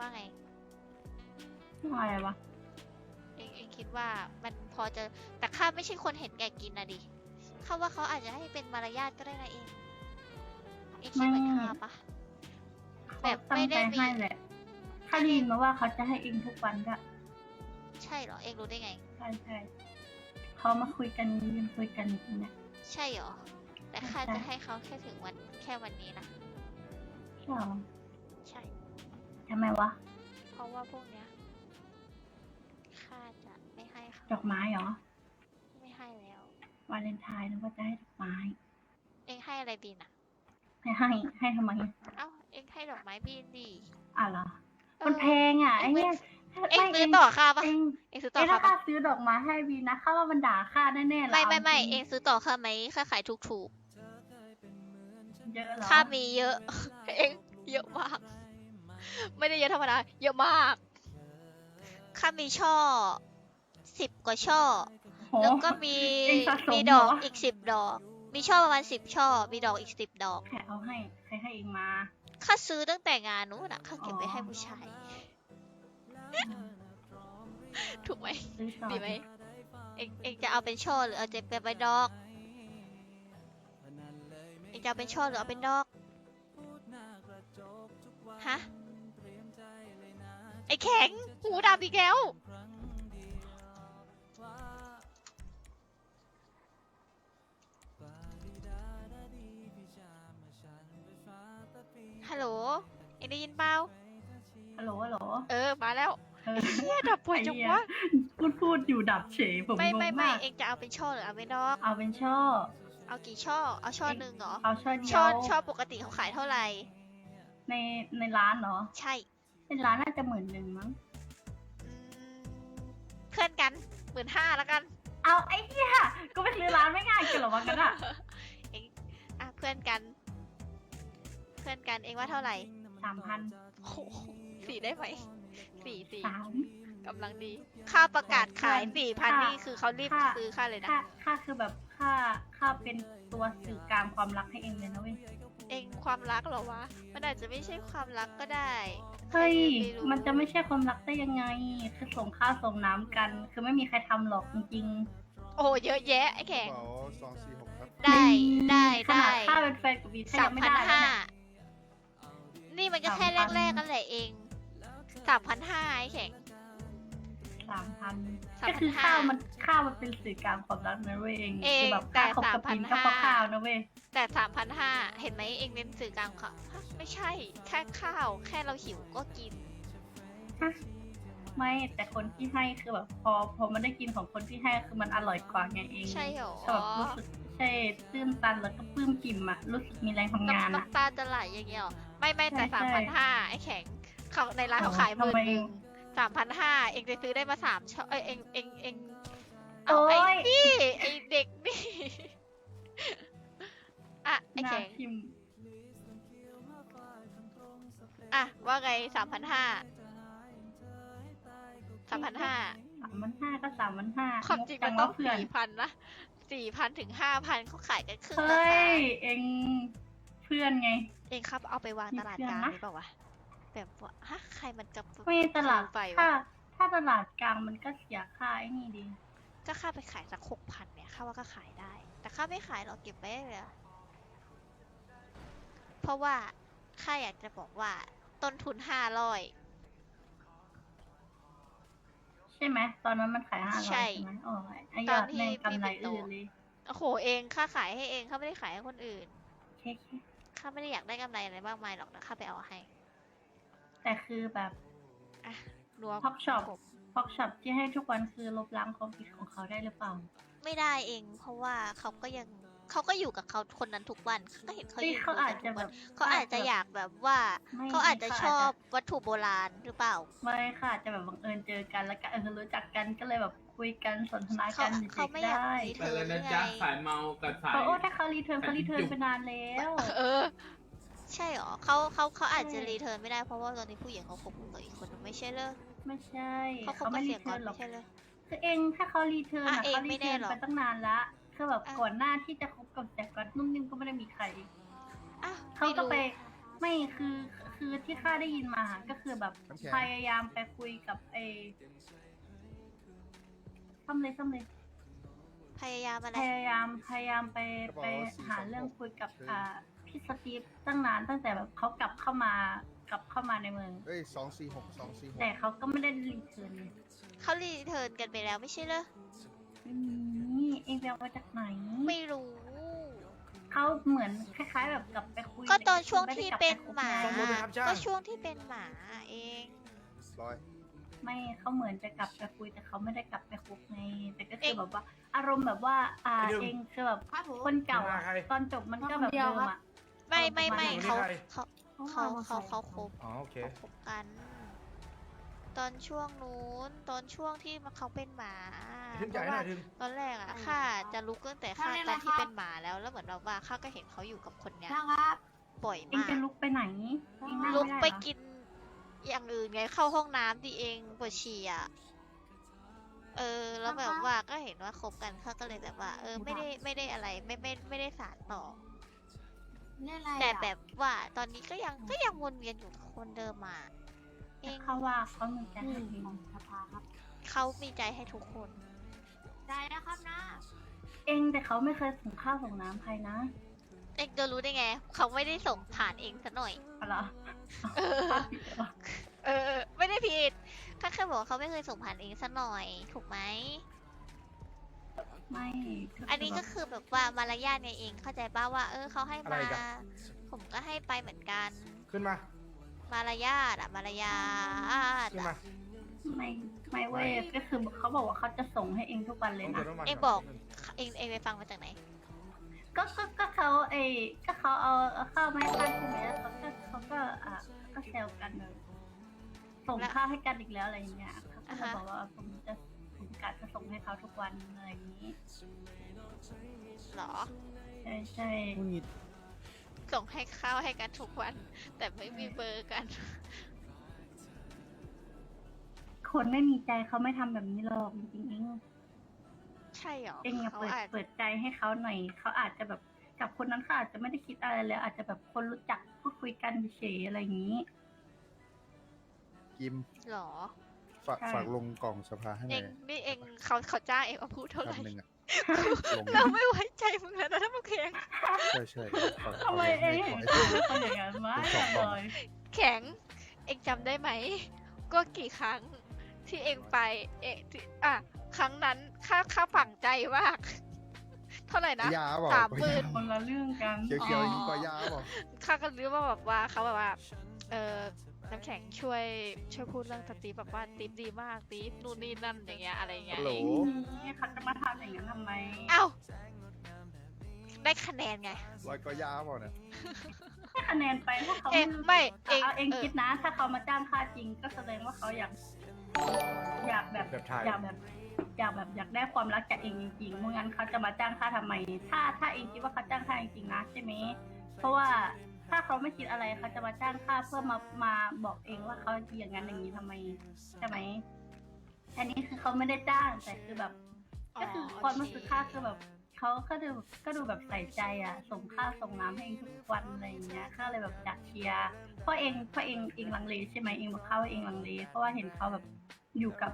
ว่าไงอะไรวะเองเองคิดว่ามันพอจะแต่ข้าไม่ใช่คนเห็นแก่กินนะดิข้าว่าเขาอาจจะให้เป็นมารยาทก็ได้นะเองเองคิดเหมือนข้าปะ แบเขาบตั้ไม่งได้ใจมีให้แหละถ้าได้ยินมาว่าเขาจะให้เองทุกวันก็ใช่เหรอเองรู้ได้ไง ใช่ใช่เขามาคุยกันยืนคุยกันอย่างเงี้ยใช่เหรอแต่ข้าใช่จะให้เขาแค่ถึงวันแค่วันนี้นะใช่หรอใช่ ทำไมวะ เพราะว่าพวกเนี้ยข้าจะไม่ให้เขาดอกไม้เหรอ ไม่ให้แล้ว วาเลนไทน์นึกว่าจะให้ดอกไม้ เองให้อะไรบินอะ ให้ให้ให้ทำไม เอ้าเองให้ดอกไม้บินดิอะเหรอเออมันแพงอะไอ้เนี่ยเองไม่ซื้อต่อข้าปะเองเองซื้อต่เอ้อยถ้าข้าข้าปะซื้อดอกไม้ให้บีนะข้าว่ามันด่าข้าแน่ๆไม่ไม่ไม่าจริเองซื้อต่อข้าไหมข้าขายถูกถูกเยอะเหรอๆข้ามีเยอะ เองเยอะมาก ไม่ได้เยอะธรรมดาเยอะมากข้ามีช่อสิบกว่าช่อ โห แล้วก็มีเองสะสมมีดอกเหรออีกสิบดอก มีช่อประมาณสิบช่อ มีดอกอีกสิบดอก ใครเอาให้ ใครให้เองมา ข้าซื้อตั้งแต่งานนู้นอะข้าเก็บไว้อ๋อให้ผู้ชาย ถูกไหม ซื้อต่อดีไหม เองเองจะเอาเป็นช่อหรือเอาจะเป็นดอก เองจะเอาเป็นช่อหรือเอาเป็นดอก ฮะ ไอ้แข็ง หูดำอีกแล้ว ฮัลโหลเอ็งได้ยินเปล่า ฮัลโหลฮัลโหลเออ มาแล้วเออเฮียดับป่วยจังวะ พูดพูดอยู่ดับเฉยผมไม่งไม่งไม่มาก เอ็งจะเอาเป็นช่อหรือเอาเป็นดอก เอาเป็นช่อ เอากี่ช่อ เอาช่อหนึ่งเหรอ เอาช่อเดียวช่อช่อปกติเขาขายเท่าไหร่ ในในร้านเหรอ ใช่ ในร้านน่าจะหมื่นหนึ่งมั้ง อืมเพื่อนกันหมื่นห้าแล้วกันเอาไอ้เหี้ยก็ไปซื้อร้านไม่ง่ายกันเหรอวะกันอะเองอะเพื่อนกัน เพื่อนกันเองว่าเท่าไหร่สามพันโอ้โหสี่ได้ไหมสี่สี่สาม กำลังดี ค่าประกาศขายเพื่อนสี่พันค่านี่คือเขารีบค่าซื้อค่าเลยนะ ค่าค่าคือแบบค่าค่าเป็นตัวสื่อกลางความรักให้เองเลยนะเว้ย เองความรักเหรอวะ มันอาจจะไม่ใช่ความรักก็ได้เฮ้ย ใครจรู้มันจะไม่ใช่ความรักได้ยังไง คือส่งข้าวส่งน้ำกัน คือไม่มีใครทำหรอกจริงโอ้โหเยอะแยะไอ้กแข็ระงเป๋าสองสี่หกครับๆได้ไม่มีได้ขนาได้ดค่าเป็นแฟนกับบีถ้าสายัมงไม่พันได้เลยห้าเนี่ย นี่มันก็แค่3,000 แรกๆกันแหละเองสามพันห้าไอ้แข็ง สามพัน3,500ก็คือข้าวมันข้าวมันเป็นสื่อกลางความรักนะเว้ยเองเองคือแบบแต่ค่าคบกับบินก็เพราะ3,500ข้าวนะเว้ยแต่สามพันห้าเห็นไหมเองเน้นสื่อกลางค่ะฮะไม่ใช่แค่ข้าว แค่เราหิวก็กินไม่แต่คนที่ให้คือแบบพอพอมันได้กินของคนที่ให้คือมันอร่อยกว่าไงเองใช่หรอก็แบบรู้สึกใช่ตื้นตันแล้วก็ปลื้มปิ่มอะรู้สึกมีแรงทำงานน้ำอะน้ำตาจะไหลอย่างเงี้ยหรอไม่ไม่แต่ใช่สามใช่พันห้าไอ้แข็งเขาในร้านเขาอ๋อขายหมื่นทำไมหนึ่ง สามพันห้าเองจะซื้อได้มาสามช่อเอ้ยเองเองเองโอ๊เอาไอ้ยนี่ไอ้เด็กนี่อะไอ้หน้าแข็งทิมอะว่าไงสามพันห้าสามพันห้า สามพันห้าก็สามพันห้าความจริงมันงต้ว่าองเพื่อนสี่พันนะสี่พันถึงห้าพันเขาขายกันครึ่งเฮ้ราคายเองเพื่อนไง เองครับเอาไปวางมีตลาดเพื่อนกลางนะนี่เปล่าวะ แบบว่าฮะใครมันจะไม่ตลาดไปถ้าวะถ้าตลาดกลางมันก็เสียค่าไอ้นี่ดี ก็ค่าไปขายสักหกพันเนี่ยค่าว่าก็ขายได้ แต่ค่าไม่ขายหรอกเก็บไว้เลยอะเพราะว่าค่าอยากจะบอกว่าต้นทุนห้าร้อยใช่ไหมตอนนั้นมันขายห้าร้อยใช่ใช่ไหมโอ้ยไอ้ตยออนดที่ในกำไรพี่ปิ่นโตอื่นเลยโอ้โหเองค่าขายให้เองค่าไม่ได้ขายให้คนอื่นแค่แค่ค่าไม่ได้อยากได้กำไรอะไรมากมายหรอกแต่ค่าไปเอาให้ แต่คือแบบอะนัวพ็อกช็อปกบพ็อกช็อปที่ให้ทุกวันคือลบล้างความผิดของเขาได้หรือเปล่า ไม่ได้เอง เพราะว่าเขาก็ยังเขาก็อยู่กับเขาคนนั้นทุกวันเขาก็เห็นเขาเฮ้ยยืนเขาคุยอากัจนจะทุกแบวันบเขาอาจจะอยากแบบว่าไม่เขาอาจจะชอบวัตถุโบราณหรือเปล่า ไม่ค่ะอาจจะแบบบังเอิญเจอกันแล้วก็เออรู้จักกันก็เลยแบบคุยกันสนทนาเขากันเฉเขายไม่ๆอยากได้รีไปเทิร์แล้นวหรือไงนะจ๊ะสายเมากับสายเพราะโอ้ถ้าเขารีเทิร์นเขารีเทิร์นไปนานแล้ว เออ ใช่หรอเขาเขาเขาอาจจะใช่รีเทิร์นไม่ได้เพราะว่าตอนนี้ผู้หญิงเขาคบกับอีกคนนึงไม่ใช่เลยไม่ใช่เขาคบเขากัไม่บรีเสียงเทิก่อร์นนหรอกไม่ใช่เลยคือเองถ้าเขารีเทิร์นอะอะเองเขารีไม่แน่เทิร์นหรอกไปตั้งนานละคือแบบอะ ก่อนหน้าที่จะคบกับแจ็คก็นุ่มนิ่มก็ไม่ได้มีใคร อะเขาไม่ก็รู้ ไปไม่คือคือที่ข้าได้ยินมาก็คือแบบน้ำแข็ง พยายามไปคุยกับไอ้ซ้ำเลยซ้ำเลยพยายามอะไรพยายามพยายามไปกระเป๋าไปสี่หาสองเรื่องหกคุยกับเชิญ อ่า พี่สตีฟตั้งนานตั้งแต่แบบเขากลับเข้ามากลับเข้ามาในเมือง เอ้ยสองสี่หกสองสี่หกแต่เขาก็ไม่ได้รีเทิร์นเลยเขารีเทิร์นกันไปแล้วไม่ใช่เหรอไม่มีเองไปเอามาจากไหนไม่รู้ เขาเหมือนคล้าย ๆ แบบกลับไปคุยก็ตอนช่วงไม่ได้ที่กลับเป็นไคบหมาไงส่งรถไหมครับช่างก็ช่วงที่เป็นหมาเอง ร้อยไม่เขาเหมือนจะกลับไปคุยแต่เขาไม่ได้กลับไปคุกไงแต่ก็คืเอ๊ะอแบบว่า อารมณ์แบบว่า อ่าไอ้เดิมเองคือแบบครับผมคนเก่าอะมาใครตอนจบมันก็แบบมาคนเดียวเดิมครับอะ ไม่ไม่ไม่เอาประมาณเขานี้เขาเขาเขาเขาคบอ๋อโอเค เขาคบกัน ตอนช่วงนู้นตอนช่วงที่มันเขาเป็นหมาถึงเพจ่ายราะหน่ว่าอยถึง ตอนแรกอะข้าจะลุกตั้งแต่ข้าตอนที่เป็นหมาแล้วแล้วเหมือนแบบว่าข้าก็เห็นเขาอยู่กับคนเนี้ยช่างครับบ่อยเองมาก จะลุกไปไหนเองนั่งลุกม่ด้ไปเหรอกินอย่างอื่นไงเข้าห้องน้ำดีเองปวดฉี่อะเออ แล้วแบบว่าก็เห็นว่าคบกันข้าก็เลยแบบว่า เออไม่ได้ไม่ได้อะไรไม่ไม่ไม่ได้สารต่อ เล่นอะไรแต่อะแบบว่าตอนนี้ก็ยังก็ยังวนเวียนอยู่กับคนเดิมมาเองเขาว่าเขามีใจหให้นึ่งเองของสภาครับเขามีใจให้ทุกคนใจนะครับนะ เองแต่เขาไม่เคยส่งข้าวส่งน้ำใครนะ เองจะรู้ได้ไง เขาไม่ได้ส่งผ่านเองซะหน่อยเอาเหรอเออเออ ไม่ได้ผิดข้าแค่บอกว่าเขาไม่เคยส่งผ่านเองซะหน่อย ถูกไหม ไม่อันนี้ก็คือแบบว่ามารยาทไงเองเข้าใจป่าว่า เออเขาให้อะไรมากันผมก็ให้ไปเหมือนกัน ขึ้นมา มารยาทอะมารยาทขึ้นอะมาไม่ไม่เว้ยก็คือเขาบอกว่าเขาจะส่งให้เองทุกวันเลยต้องนะเติมน้ำมันเองบอกเองเองไปฟังมาจากไหน ก็ก็ก็เขาเอยก็เขาเอาเอาข้าวมาให้ข้าใช่ไหมแล้วเขาก็เขาก็อะก็แซวกันแบบส่งแล้วข้าวให้กันอีกแล้วอะไรอย่างเงี้ยเขาก็อ่าจะฮะ บอกว่าผมจะผม การจะส่งให้เขาทุกวันอะไรอย่างนี้หรอ ใช่ใช่ส่งให้ข้าวให้กันทุกวัน แต่ไม่มีเบอร์กัน คนไม่มีใจเขาไม่ทำแบบนี้หรอกจริงๆเองใช่หรอเองอย่าเขาเปิดอาจเปิดใจให้เขาหน่อยเขาอาจจะแบบกับคนนั้นเขาอาจจะไม่ได้คิดอะไรเลยอาจจะแบบคนรู้จักพูดคุยกันเฉยๆอะไรอย่างนี้ กิม หรอ ฝากใช่ฝากลงกล่องสภาให้หเอน่องยนี่เองเขาเขาจ้างเองมาพูดเท่าไหร่คำหนึ่งอะลงเราไม่ไว้ใจมึงแล้วนะท่านผู้แข่งใช่ใช่ฝากทำไมเองขเห็นให้เขาเป็นคนอย่างนั้นวะผมสองกล่องเลย แข็ง เองจำได้ไหม ก็กี่ครั้งที่เองไป เอะที่อะครั้งนั้นข้าข้าฝังใจมาก เท่าไหร่นะ ยาบอกสามหมื่น คนละเรื่องกัน เขียวเขียวๆยิ่งกว่ายาบอกข้าก็รู้ว่าแบบว่าเขาแบบว่าเออ น้ำแข็งช่วยช่วยพูดเรื่องสตีฟแบบว่าตีฟดีมากตีฟนู่นนี่นั่นอย่างเงี้ยอะไรเงี้ยฮัลโหลนี่เขาจะมาทำอย่างนั้นทำไมเอ้าได้คะแนนไงร้อยกว่ายาบอกเนี่ยให้คะแนนไปถ้าเขาเอ๊ะรู้สึกไม่แต่เอาเอเองงเออคิดนะ ถ้าเขามาจ้างค่าจริงก็แสดงว่าเขาอยากอยากแบบแบบถ่ายอยากแบบอยากแบบอยากได้ความรักจากเองจริงๆไม่งั้นเขาจะมาจ้างค่าทำไม ถ้าถ้าเองคิดว่าเขาจ้างค่าจริงๆนะใช่ไหมเพราะว่า ถ้าเขาไม่คิดอะไรเขาจะมาจ้างค่าเพื่อมามาบอกเองว่าเขาอย่างนั้นอย่างนี้ทำไมใช่ไหมอันนี้คือเขาไม่ได้จ้างแต่คือแบบ ก็คือความรู้สึกค่าคือแบบเขาก็ดูก็ดูแบบใส่ใจอะ ส่งข้าวส่งน้ำให้เองทุกวันอะไรอย่างเงี้ยข้าเลยแบบอยากเชียร์เพราะเองเพราะเองเองลังเลใช่ไหมเองบอกข้าว่าเองลังเลเพราะว่าเห็นเขาแบบอยู่กับ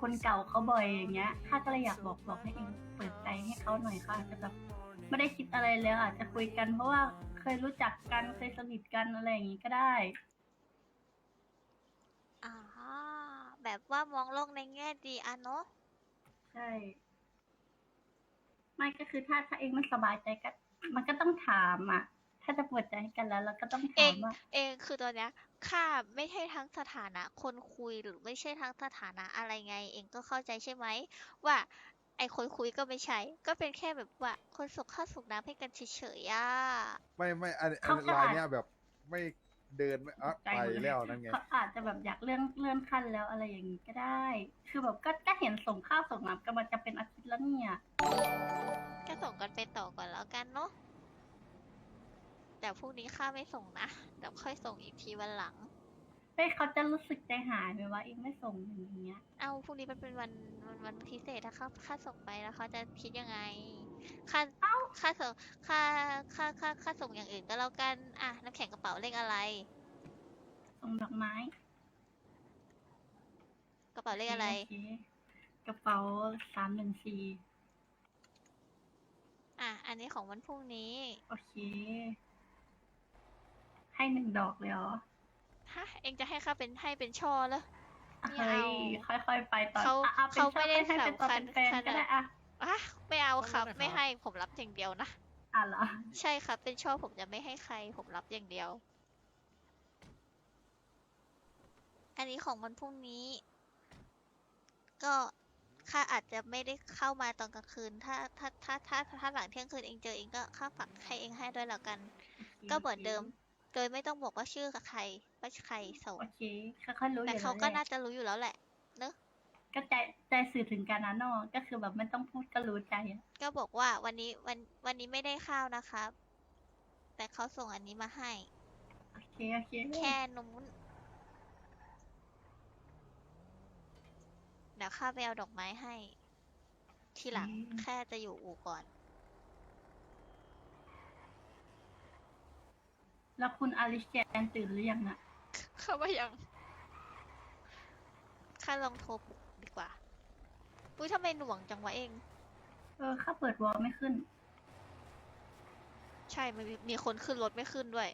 คนเก่าเขาบ่อยอย่างเงี้ยข้าก็เลยอยากบอกบอกให้เองเปิดใจให้เขาหน่อยเขาอาจจะแบบไม่ได้คิดอะไรแล้วอาจจะคุยกันเพราะว่า เคยรู้จักกันเคยสนิทกันอะไรอย่างงี้ก็ได้ อ่าแบบว่ามองโลกในแง่ดีอะเนาะใช่ ไม่ก็คือถ้าถ้าเองมันสบายใจก็ มันก็ต้องถามอะ ถ้าจะเปิดใจให้กันแล้ว เราก็ต้องเอถางมว่าเองคือตอนเนี้ยข้าไม่ใช่ทั้งสถานะคนคุยหรือไม่ใช่ทั้งสถานะอะไรไง เองก็เข้าใจใช่ไหมว่า ไอคนคุยก็ไม่ใช่ ก็เป็นแค่แบบว่า คนส่งข้าวส่งน้ำให้กันเฉยๆอะไม่ไม่อันอัเขานก็ลายอาจเนี้ยแบบไม่เดินไม่อะไปแล้วนั่นไงเขาอาจจะแบบอยากเลื่อนเลื่อนขั้นแล้วอะไรอย่างนี้ก็ได้ คือแบบก็ก็เห็นส่งข้าวส่งน้ำกันมาจะเป็นอาทิตย์แล้วเนี่ยก็ส่งกันไปต่อก่อนแล้วกันเนาะแต่พรุ่งนี้ข้าไม่ส่งนะเดี๋ยวค่อยส่งอีกทีวันหลังเฮ้ยเขาจะรู้สึกใจหายไหมว่าเองไม่ส่งอย่างเงี้ย เอาพรุ่งนี้มันเป็นวันวันวันพิเศษถ้าเขาข้าส่งไปแล้วเขาจะคิดยังไง ค่าเอ้า ค่าส่งค่าค่าค่าค่าส่งอย่างอื่นก็แล้วกันอะน้ำแข็งกระเป๋าเลขอะไร ส่งดอกไม้กระเป๋าเลขอะไร โเคกระเป๋าสามหนึ่งสี่อะอันนี้ของวันพรุ่งนี้ โอเค ให้หนึ่งดอกเลยเหรอ ฮะ เองจะให้ข้าเป็นให้เป็นช่อแล้วไม่เฮ้เอายค่อยๆไปตอนเขาอะอะเป็นเขาชอบไม่ได้ให้เป็นตัวสำคัญเป็นแฟนขนาดก็ได้อะอะไม่เอาครับขอบคุณนะครับ ไม่ให้ผมรับอย่างเดียวนะ อะเหรอใช่ครับ เป็นช่อผมจะไม่ให้ใคร ผมรับอย่างเดียว อันนี้ของวันพรุ่งนี้ ก็ข้าอาจจะไม่ได้เข้ามาตอนกลางคืน ถ้าถ้าถ้าถ้าถ้าหลังเที่ยงคืนเองเจอเองก็ข้าฝากให้เองให้ด้วยแล้วกัน ก็เหมือนเดิม โดยไม่ต้องบอกว่าชื่อกับใครว่าใครส่งโอเคเขาเขารู้อแต่ยู่เขาแล้วก็แหละน่าจะรู้อยู่แล้วแหละเนอะก็ใจใจสื่อถึงกันนะเนอะก็คือแบบไม่ต้องพูดก็รู้ใจอะก็บอกว่าวันนี้วันวันนี้ไม่ได้ข้าวนะครับ แต่เขาส่งอันนี้มาให้ โอเคโอเคแค่นู้นเดี๋ยวข้าไปเอาดอกไม้ให้ ทีหลังแค่จะอยู่อู่ก่อน แล้วคุณอลิสแกนตื่นหรือยังอะข้าว่ายังข้าลองโทรปลุกดีกว่าอุ้ยทำไมหน่วงจังวะเอง เออข้าเปิดวอลไม่ขึ้น ใช่มันมีมีคนขึ้นรถไม่ขึ้นด้วย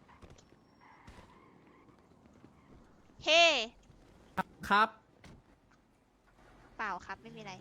เฮ้ ครับ เปล่าครับไม่มีอะไร